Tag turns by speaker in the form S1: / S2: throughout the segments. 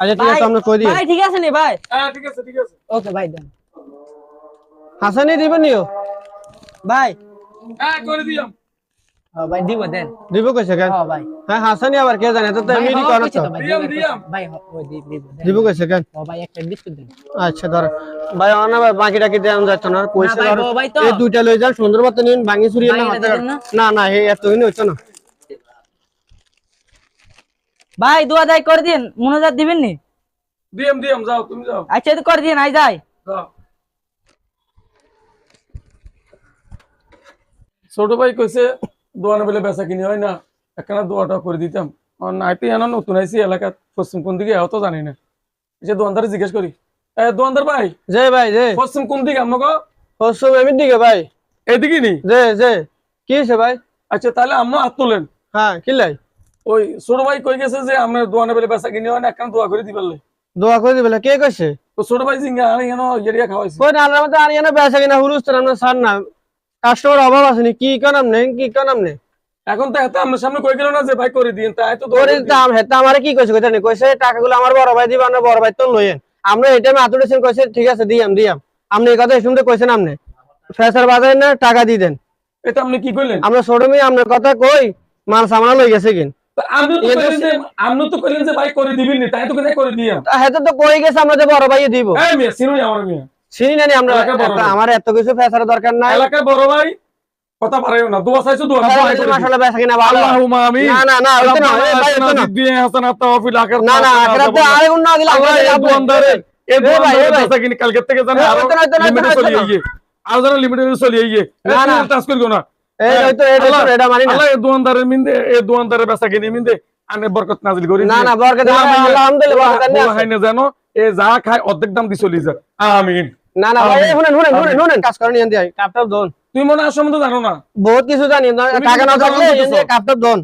S1: আচ্ছা ঠিক আছে আপনি কই দিন
S2: ভাই ঠিক আছে নি ভাই?
S3: হ্যাঁ ঠিক আছে ঠিক আছে।
S2: ওকে ভাই দেন।
S1: হাসানি দিবেন নিও।
S2: ভাই।
S3: হ্যাঁ করে
S2: ভাই দিব দেন।
S1: দিব কইছে কেন?
S2: ও ভাই।
S1: হ্যাঁ হাসানি আবার কে জানে? তো
S2: ভাই,
S1: কোন তো
S3: দিয়াম,
S2: দিব,
S3: দিয়াম।
S2: ভাই হ- দিব
S1: দিব কইছে কেন?
S2: ও ভাই একটা বিস্কুট দেন।
S1: আচ্ছা ধর। ভাই অনা ভাই বাকিটা কি দেন যাচ্ছে না। এই দুইটা লই যান সুন্দর মতো নিন ভাঙি চুরি না
S2: না?
S1: না এত হিন হইতো না।
S2: ভাই দোয়া দাই করে দিন। মনোজাত দিবেন নি?
S3: দিয়াম দিয়াম যাও তুমি যাও।
S2: আচ্ছা তো করে দিন আই যাই।
S3: যাও। ছোট ভাই কইছে দোয়ানে বলে বেচা কিনি হয় না। একখানা দোয়াটা করে দিতাম। আর নাইতে এনা নতুন আইসি এলাকা পশ্চিম কোন দিকে এও তো জানি না। যে দোয়ানদারে জিজ্ঞেস করি এ দোয়ানদার ভাই?
S1: যে ভাই যে।
S3: পশ্চিম কোন দিকে আমাকে
S1: হসব এমনি দিকে ভাই।
S3: এদিকে নি?
S1: যে যে। কি হইছে ভাই?
S3: আচ্ছা তাহলে আমরা হাত তোলেন।
S1: হ্যাঁ কি লাই?
S3: ওই ছোট ভাই কই গেছে যে আমরা দোয়ানে বলে বেচা কিনি হয় না একখানা দোয়া করে দিবারলে
S1: দোয়া করে কে কইছে?
S3: তো ছোট ভাই জিঙ্গা আনি কেন এরিয়া খাওয়াইছে।
S1: কই না বেচা কিনা হুলুস তো আমরা ছাড় না। কাস্টমার অভাব আছে নি কি আমনে কি আমনে
S3: এখন তো আপনার সামনে কই গেল না যে ভাই করে দিন তাই তো করে।
S1: দাম হেতা আমারে কি কইছে কইতা নি কইছে টাকাগুলো আমার বড় ভাই দিবা না বড় ভাই তো লইয়েন। আমরা এই টাইমে আতুড়েছেন কইছে ঠিক আছে দিয়াম দিয়াম। আপনি এই কথা শুনতে কইছেন আপনি। ফেসার বাজারে না টাকা দি দেন।
S3: এটা আপনি কি কইলেন?
S1: আমরা ছোটমি আপনার কথা কই মাল সামনা লই গেছে কিন।
S3: আপনি তো
S1: এটা
S3: কইলেন যে আপনি তো কইলেন যে ভাই করে দিবেন নি তাই তো কোথায় করে দিয়াম
S1: হেতে তো কই গেছে আমরা যে বড় ভাই দিব
S3: এই মিয়া চিনুই আমার মিয়া
S1: চিনি না আমরা
S3: এলাকার বড়
S1: এত-
S3: ভাই।
S1: আমার এত কিছু ফেসার দরকার নাই
S3: এলাকার বড় ভাই কথা পারেও না দোয়া চাইছো দোয়া দোয়া করে দিন।
S1: মাসাল্লাহ বেচা কিনা ভালো
S3: আল্লাহুম্মা আমিন
S1: না না না ওইতো না ভাই ওইতো না
S3: দিয়ে হাসানাত তাওফিল আখিরাত
S1: না না আখরাতে আরে গুণ না দিলে
S3: আল্লাহ
S1: আখরাতে
S3: এই
S1: লাভ
S3: দোয়ানদারে
S1: নাই।
S3: এই
S1: এ ভাই, ভাই।
S3: বেচা কিনি কালকে থেকে জানে আরও
S1: ওইতো না, ওইতো না,
S3: লিমিটে
S1: ওইতো না,
S3: চলে
S1: ওইতো না।
S3: আইয়ে আর যারা লিমিটে চলে আইয়ে
S1: না, না।
S3: টাচ করিও না
S1: মানি
S3: অর্ধেক দাম দি চলি যায় আমিন।
S1: না না ভাই। শুনেন শুনেন শুনেন শুনেন। কাজ করেন ইয়ান দিয়ে কাপটাপ দোন
S3: তুই মনে হয় সম্বন্ধে জানো না?
S1: বহুত কিছু জানি
S3: তুমি
S1: টাকা না থাকলে ইয়ান দিয়ে
S3: দিতেছো।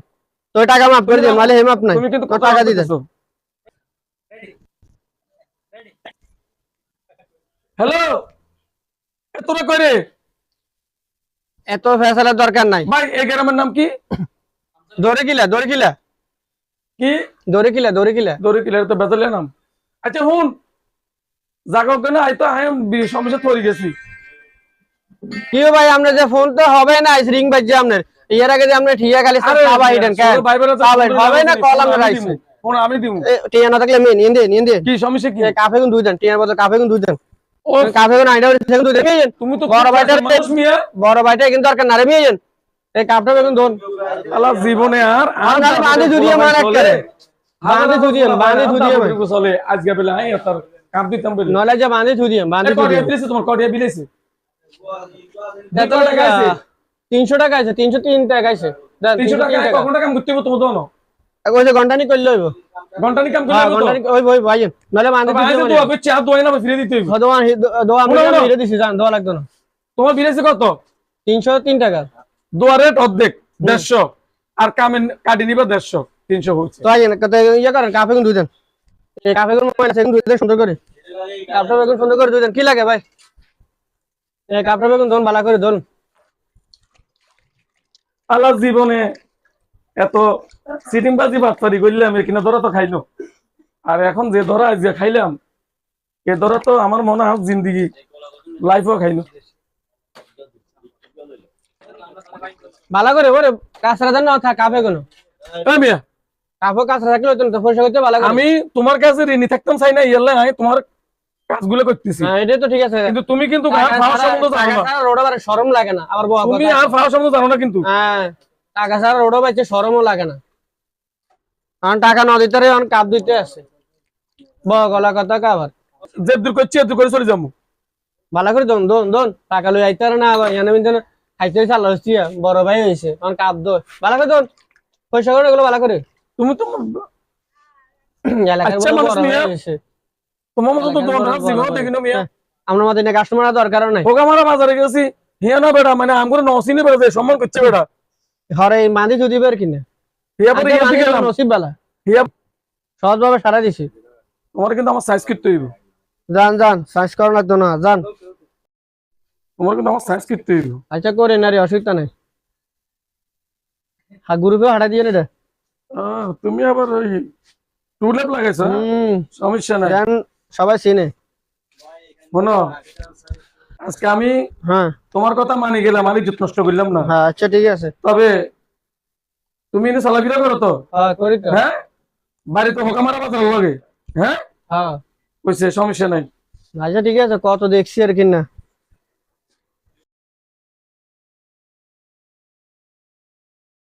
S1: তো টাকা মাফ করে দিন মালে হে মাফ নাই।
S3: তুমি কিন্তু
S1: তো টাকা দিয়ে দেন
S3: হ্যালো তোরা করে
S1: এত ফেসালের দরকার নাই।
S3: ভাই এই গ্রামের নাম কি?
S1: দৌড়ে কিলা দৌড়ে কিলা
S3: কি?
S1: দৌড়ে কিলা দৌড়ে কিলা
S3: দড়ি কিলার তো বেতলে নাম। আচ্ছা হুন জাগো কেন আই তো আই সমস্যা তৈরি গেছি।
S1: কি ভাই আপনার যে ফোন তো হবে না রিং বাজছে আপনার এর আগে যে আপনি ঠিয়া খালি সাবা হিডেন কেন হবে না কল আমরা রাইছে
S3: ফোন আমি দিমু।
S1: টিয়া না থাকলে মেন নিন দে নিন দে।
S3: কি সমস্যা কি?
S1: কাফে গুন দুই দেন টিয়ার বদলে কাফে গুন দুই দেন।
S3: তুমি তো
S1: বড় ভাইটার বড় ভাইটা কিন্তু দরকার না রে মিয়েন এই কাপটা বেগুন দোন
S3: আল্লাহ জীবনে আর
S1: আর বাঁধে। বাঁধে বাঁধে।
S3: চলে। আজকে বেলা আই তার কাম দিতাম বলে।
S1: নলে যে বাঁধে বাঁধে
S3: তোমার
S1: কত টাকা আছে। তিনশো টাকা আছে তিনশো তিন টাকা আছে। দেন,
S3: তিনশো
S1: 303
S3: টাকা
S1: টাকা।
S3: তোমার দোনো
S1: ওই যে ঘণ্টা নি করলে হইব।
S3: ঘণ্টা কাম
S1: হ্যাঁ
S3: করতে
S1: ঘণ্টা
S3: হবে
S1: নি ওই ওই ভাইয়েন নলে বাঁধে
S3: তো ভাই
S1: থুদিয়ে
S3: দোয়া না ফিরে দিতে হইব।
S1: দোয়া দোয়া আমি। ফিরে দিছি জান দোয়া লাগতো না।
S3: তোমার বিলেছে কত?
S1: তিনশো তিন টাকা।
S3: দোয়া রেট অর্ধেক দেড়শো। আর কামেন কাটি নিবা দেড়শো তিনশো হচ্ছে
S1: তো আইন কত ইয়ে করেন কাফে গুন দুই দেন। এই কাফে গুন মানে সেগুন দুই দেন সুন্দর করে। কাপটা বেগুন সুন্দর করে দুই দেন। কি লাগে ভাই? এই কাপটা বেগুন দোন বালা করে দোন
S3: আল্লাহ জীবনে এত সিটিং বাজি বাচ্চারি করলাম কিনা ধরা তো খাইলো। আর এখন যে ধরা যে খাইলাম এ ধরা তো আমার মনে হয় জিন্দিগি লাইফও খাইলো।
S1: বালা করে ওরে কাঁচরা দেন না থাক কাপে
S3: মিয়া
S1: কাঁচরা থাকলে তো পয়সা করতে
S3: আমি তোমার কাছে ঋণী থাকতাম চাই না ইয়ালে আমি তোমার কাজগুলো করতেছি।
S1: হ্যাঁ এটা তো ঠিক আছে।
S3: কিন্তু তুমি কিন্তু আর ফাওয়া সম্বন্ধ জানো না।
S1: ছাড়া রোডে শরম লাগে না আবার
S3: তুমি
S1: কথা-
S3: আর ফাওয়া সম্বন্ধ জানো না কিন্তু।
S1: হ্যাঁ। টাকা ছাড়া রোডে বাড়ছে শরমও লাগে না। কারণ টাকা ন দিতে অন কাপ দিতে আছে বউ গলা কথা কাবার
S3: যে দূর করছি এ দূর করে চলে যাব।
S1: বালা করে দোন দোন দোন টাকা লই আইতে না আবার। এনে মিনতে খাইতে চাল হচ্ছে বড় ভাই হয়েছে কাপ দো বালা করে দোন পয়সা করে এগুলো বালা করে।
S3: তুমি তো
S1: এলাকার
S3: আচ্ছা,
S1: বড়
S3: মানুষ
S1: ভাই
S3: মিয়া।
S1: হয়েছে
S3: তোমার মতো তো তোমার জীবন
S1: বড়
S3: দেখি না মিয়া।
S1: হ্যাঁ। আমরা আমাদের কাস্টমার দরকারও নাই।
S3: হোগামারা বাজারে গেছি হিয়া না বেটা মানে আমগুলো নসিনে বেড়া সম্মান করছে বেটা।
S1: ঘরে মাঝে যদি বের কিনে নসিব বালা সারা দিছি।
S3: তোমার কিন্তু আমার সাইজ করতে হইব।
S1: যান যান সার্চ করা লাগতো না যান।
S3: তোমার কিন্তু আমার সাইজ করতে হইব।
S1: আচ্ছা করে না রে অসুবিধা নাই। হা গ্রুপে হাঁটা দিয়ে
S3: আহ, তুমি আবার ওই টুলেপ লাগাইছো হ্যাঁ? সমস্যা নাই।
S1: সবাই চিনে।
S3: শোনো আজকে আমি
S1: হ্যাঁ।
S3: তোমার কথা মানি গেলাম আমি ইজ্জত নষ্ট করলাম না।
S1: হ্যাঁ আচ্ছা ঠিক আছে।
S3: তবে তুমি এনে চলাফেরা করো তো?
S1: হ্যাঁ করি তো।
S3: হ্যাঁ? বাড়িতে হোকা মারা বাজার লাগে। হ্যাঁ?
S1: হ্যাঁ।
S3: কইছে সমস্যা নাই।
S1: আচ্ছা ঠিক আছে কত দেখছি আর কি না।